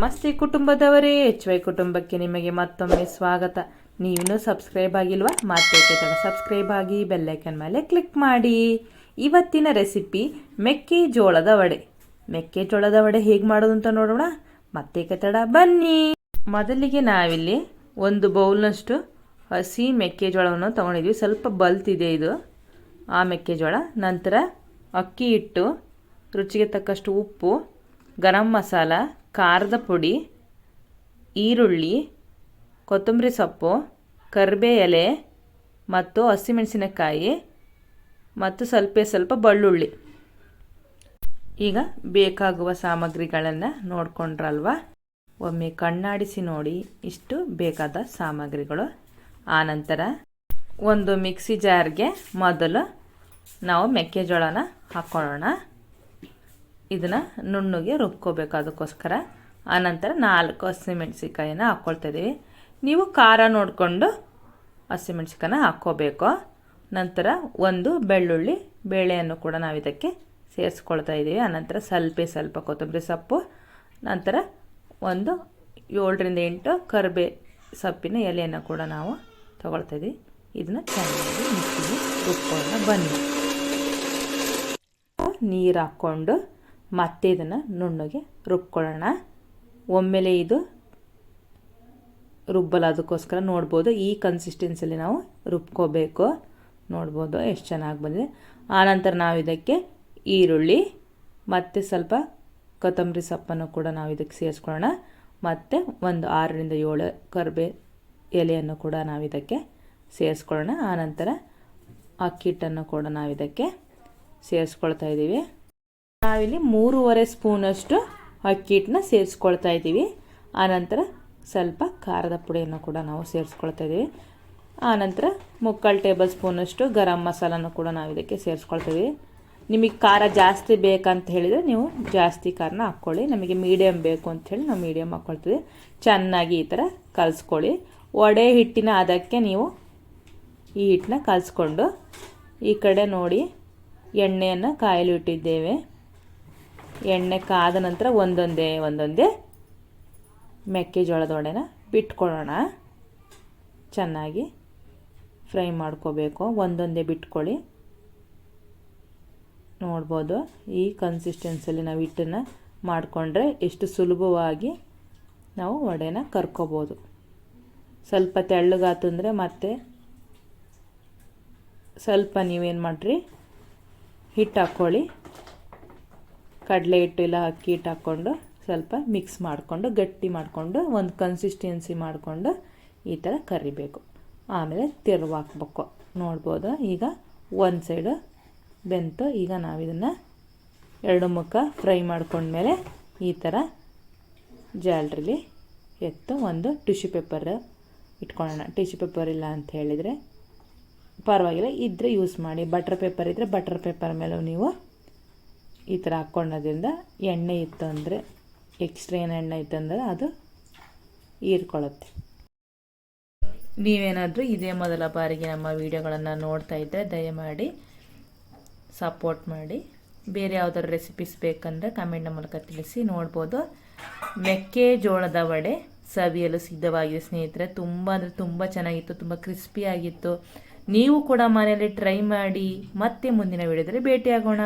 ನಮಸ್ತೆ ಕುಟುಂಬದವರೇ, H Y ಕುಟುಂಬಕ್ಕೆ ನಿಮಗೆ ಮತ್ತೊಮ್ಮೆ ಸ್ವಾಗತ. ನೀವಿನ್ನೂ ಸಬ್ಸ್ಕ್ರೈಬ್ ಆಗಿಲ್ವಾ? ಮತ್ತೆ ತಡ ಸಬ್ಸ್ಕ್ರೈಬ್ ಆಗಿ ಬೆಲ್ಲೈಕನ್ ಮೇಲೆ ಕ್ಲಿಕ್ ಮಾಡಿ. ಇವತ್ತಿನ ರೆಸಿಪಿ ಮೆಕ್ಕೆಜೋಳದ ವಡೆ. ಮೆಕ್ಕೆಜೋಳದ ವಡೆ ಹೇಗೆ ಮಾಡೋದು ಅಂತ ನೋಡೋಣ. ಮತ್ತೆ ತಡ ಬನ್ನಿ. ಮೊದಲಿಗೆ ನಾವಿಲ್ಲಿ ಒಂದು ಬೌಲ್ನಷ್ಟು ಹಸಿ ಮೆಕ್ಕೆಜೋಳವನ್ನು ತೊಗೊಂಡಿದ್ವಿ. ಸ್ವಲ್ಪ ಬಲ್ತಿದೆ ಇದು. ಆ ಮೆಕ್ಕೆಜೋಳ, ನಂತರ ಅಕ್ಕಿ ಹಿಟ್ಟು, ರುಚಿಗೆ ತಕ್ಕಷ್ಟು ಉಪ್ಪು, ಗರಂ ಮಸಾಲ ಖಾರದ ಪುಡಿ, ಈರುಳ್ಳಿ, ಕೊತ್ತಂಬರಿ ಸೊಪ್ಪು ಕರಿಬೇ ಎಲೆ ಮತ್ತು ಹಸಿಮೆಣಸಿನಕಾಯಿ ಮತ್ತು ಸ್ವಲ್ಪ ಸ್ವಲ್ಪ ಬೆಳ್ಳುಳ್ಳಿ. ಈಗ ಬೇಕಾಗುವ ಸಾಮಗ್ರಿಗಳನ್ನು ನೋಡಿಕೊಂಡ್ರಲ್ವ? ಒಮ್ಮೆ ಕಣ್ಣಾಡಿಸಿ ನೋಡಿ ಇಷ್ಟು ಬೇಕಾದ ಸಾಮಗ್ರಿಗಳು. ಆನಂತರ ಒಂದು ಮಿಕ್ಸಿ ಜಾರ್ಗೆ ಮೊದಲು ನಾವು ಮೆಕ್ಕೆಜೋಳನ ಹಾಕ್ಕೊಳ್ಳೋಣ ಇದನ್ನು ನುಣ್ಣಗೆ ರುಬ್ಕೋಬೇಕು ಅದಕ್ಕೋಸ್ಕರ. ಆನಂತರ ನಾಲ್ಕು ಹಸಿಮೆಣ್ಸಿಕಾಯಿನ ಹಾಕ್ಕೊಳ್ತಾ ಇದ್ದೀವಿ ನೀವು ಖಾರ ನೋಡಿಕೊಂಡು ಹಸಿಮೆಣ್ಸಿಕಾಯನ್ನ ಹಾಕ್ಕೋಬೇಕು. ನಂತರ ಒಂದು ಬೆಳ್ಳುಳ್ಳಿ ಬೇಳೆಯನ್ನು ಕೂಡ ನಾವು ಇದಕ್ಕೆ ಸೇರಿಸ್ಕೊಳ್ತಾ ಇದ್ದೀವಿ ಆನಂತರ ಸ್ವಲ್ಪ ಸ್ವಲ್ಪ ಕೊತ್ತಂಬರಿ ಸೊಪ್ಪು, ನಂತರ ಒಂದು ಏಳರಿಂದ ಎಂಟು ಕರಿಬೇ ಸೊಪ್ಪಿನ ಎಲೆಯನ್ನು ಕೂಡ ನಾವು ತಗೊಳ್ತಾ ಇದ್ದೀವಿ ಇದನ್ನು ಚೆನ್ನಾಗಿ ಮಿಕ್ಸಿಗೆ ಉಪ್ಪನ್ನು ಬನ್ನಿ. ನೀರು ಹಾಕ್ಕೊಂಡು ಮತ್ತೆ ಇದನ್ನು ನುಣ್ಣಗೆ ರುಬ್ಕೊಳ್ಳೋಣ. ಒಮ್ಮೆಲೆ ಇದು ರುಬ್ಬಲ್ಲ ಅದಕ್ಕೋಸ್ಕರ ನೋಡ್ಬೋದು, ಈ ಕನ್ಸಿಸ್ಟೆನ್ಸಲ್ಲಿ ನಾವು ರುಬ್ಕೋಬೇಕು. ನೋಡ್ಬೋದು, ಎಷ್ಟು ಚೆನ್ನಾಗಿ ಬಂದಿದೆ. ಆನಂತರ ನಾವು ಇದಕ್ಕೆ ಈರುಳ್ಳಿ, ಮತ್ತು ಸ್ವಲ್ಪ ಕೊತ್ತಂಬರಿ ಸೊಪ್ಪನ್ನು ಕೂಡ ನಾವು ಇದಕ್ಕೆ ಸೇರಿಸ್ಕೊಳ್ಳೋಣ. ಮತ್ತು ಒಂದು ಆರರಿಂದ ಏಳು ಕರ್ಬೆ ಎಲೆಯನ್ನು ಕೂಡ ನಾವು ಇದಕ್ಕೆ ಸೇರಿಸ್ಕೊಳ್ಳೋಣ. ಆನಂತರ ಅಕ್ಕಿಟ್ಟನ್ನು ಕೂಡ ನಾವು ಇದಕ್ಕೆ ಸೇರಿಸ್ಕೊಳ್ತಾ ಇದ್ದೀವಿ. ನಾವಿಲ್ಲಿ ಮೂರುವರೆ ಸ್ಪೂನಷ್ಟು ಅಕ್ಕಿ ಹಿಟ್ಟನ್ನ ಸೇರಿಸ್ಕೊಳ್ತಾ ಇದ್ದೀವಿ. ಆನಂತರ ಸ್ವಲ್ಪ ಖಾರದ ಪುಡಿಯನ್ನು ಕೂಡ ನಾವು ಸೇರಿಸ್ಕೊಳ್ತಾ ಇದ್ದೀವಿ. ಆನಂತರ ಮುಕ್ಕಾಲು ಟೇಬಲ್ ಸ್ಪೂನಷ್ಟು ಗರಂ ಮಸಾಲನ್ನು ಕೂಡ ನಾವು ಇದಕ್ಕೆ ಸೇರಿಸ್ಕೊಳ್ತೀವಿ ನಿಮಗೆ ಖಾರ ಜಾಸ್ತಿ ಬೇಕಂತ ಹೇಳಿದರೆ ನೀವು ಜಾಸ್ತಿ ಖಾರನ ಹಾಕ್ಕೊಳ್ಳಿ. ನಮಗೆ ಮೀಡಿಯಮ್ ಬೇಕು ಅಂತ ಹೇಳಿ ನಾವು ಮೀಡಿಯಮ್ ಹಾಕ್ಕೊಳ್ತೀವಿ. ಚೆನ್ನಾಗಿ ಈ ಥರ ಕಲಿಸ್ಕೊಳ್ಳಿ. ವಡೆ ಹಿಟ್ಟಿನ ಅದಕ್ಕೆ ನೀವು ಈ ಹಿಟ್ಟನ್ನ ಕಲಿಸ್ಕೊಂಡು ಈ ಕಡೆ ನೋಡಿ ಎಣ್ಣೆಯನ್ನು ಕಾಯಲು ಇಟ್ಟಿದ್ದೇವೆ. ಎಣ್ಣೆ ಕಾದ ನಂತರ ಒಂದೊಂದೇ ಒಂದೊಂದೇ ಮೆಕ್ಕೆಜೋಳದ ವಡೆನ ಬಿಟ್ಕೊಳ್ಳೋಣ. ಚೆನ್ನಾಗಿ ಫ್ರೈ ಮಾಡ್ಕೋಬೇಕು. ಒಂದೊಂದೇ ಬಿಟ್ಕೊಳ್ಳಿ. ನೋಡ್ಬೋದು, ಈ ಕನ್ಸಿಸ್ಟೆನ್ಸಲ್ಲಿ ನಾವು ಹಿಟ್ಟನ್ನು ಮಾಡಿಕೊಂಡ್ರೆ ಎಷ್ಟು ಸುಲಭವಾಗಿ ನಾವು ವಡೆನ ಕರ್ಕೋಬೋದು. ಸ್ವಲ್ಪ ತೆಳ್ಳಗಾತಂದರೆ ಮತ್ತೆ ಸ್ವಲ್ಪ ನೀವೇನು ಮಾಡಿರಿ? ಹಿಟ್ಟು ಹಾಕ್ಕೊಳ್ಳಿ. ಕಡಲೆ ಹಿಟ್ಟು ಇಲ್ಲ ಅಕ್ಕಿ ಹಿಟ್ಟು ಹಾಕ್ಕೊಂಡು ಸ್ವಲ್ಪ ಮಿಕ್ಸ್ ಮಾಡಿಕೊಂಡು, ಗಟ್ಟಿ ಮಾಡಿಕೊಂಡು, ಒಂದು ಕನ್ಸಿಸ್ಟೆನ್ಸಿ ಮಾಡಿಕೊಂಡು ಈ ಥರ ಕರಿಬೇಕು. ಆಮೇಲೆ ತಿರುವು ಹಾಕ್ಬೇಕು. ನೋಡ್ಬೋದು? ಈಗ ಒಂದು ಸೈಡು ಬೆಂತು, ಈಗ ನಾವಿದನ್ನು ಎರಡು ಮುಖ ಫ್ರೈ ಮಾಡ್ಕೊಂಡ್ಮೇಲೆ ಈ ಥರ ಜಾಲ್ರಿಲಿ ಎತ್ತು ಒಂದು ಟಿಶ್ಯೂ ಪೇಪರ್ ಇಟ್ಕೊಳ್ಳೋಣ. ಟಿಶ್ಯೂ ಪೇಪರ್ ಇಲ್ಲ ಅಂತ ಹೇಳಿದರೆ ಪರವಾಗಿಲ್ಲ. ಇದ್ದರೆ ಯೂಸ್ ಮಾಡಿ. ಬಟರ್ ಪೇಪರ್ ಇದ್ದರೆ ಬಟರ್ ಪೇಪರ್ ಮೇಲೂ ನೀವು ಈ ಥರ ಹಾಕ್ಕೊಳ್ಳೋದ್ರಿಂದ ಎಣ್ಣೆ ಇತ್ತು ಅಂದರೆ ಎಕ್ಸ್ಟ್ರಾ ಏನು ಎಣ್ಣೆ ಇತ್ತು ಅಂದರೆ ಅದು ಹೀರ್ಕೊಳ್ಳುತ್ತೆ. ನೀವೇನಾದರೂ ಇದೇ ಮೊದಲ ಬಾರಿಗೆ ನಮ್ಮ ವಿಡಿಯೋಗಳನ್ನು ನೋಡ್ತಾ ಇದ್ದರೆ ದಯಮಾಡಿ ಸಪೋರ್ಟ್ ಮಾಡಿ. ಬೇರೆ ಯಾವುದಾದ್ರು ರೆಸಿಪೀಸ್ ಬೇಕಂದರೆ ಕಮೆಂಟ್ನ ಮೂಲಕ ತಿಳಿಸಿ ನೋಡ್ಬೋದು. ಮೆಕ್ಕೆಜೋಳದ ವಡೆ ಸವಿಯಲು ಸಿದ್ಧವಾಗಿದೆ ಸ್ನೇಹಿತರೆ. ತುಂಬ ಅಂದರೆ ತುಂಬ ಚೆನ್ನಾಗಿತ್ತು, ತುಂಬ ಕ್ರಿಸ್ಪಿಯಾಗಿತ್ತು ನೀವು ಕೂಡ ಮನೆಯಲ್ಲಿ ಟ್ರೈ ಮಾಡಿ ಮತ್ತೆ ಮುಂದಿನ ವಿಡಿಯೋದಲ್ಲಿ ಭೇಟಿಯಾಗೋಣ.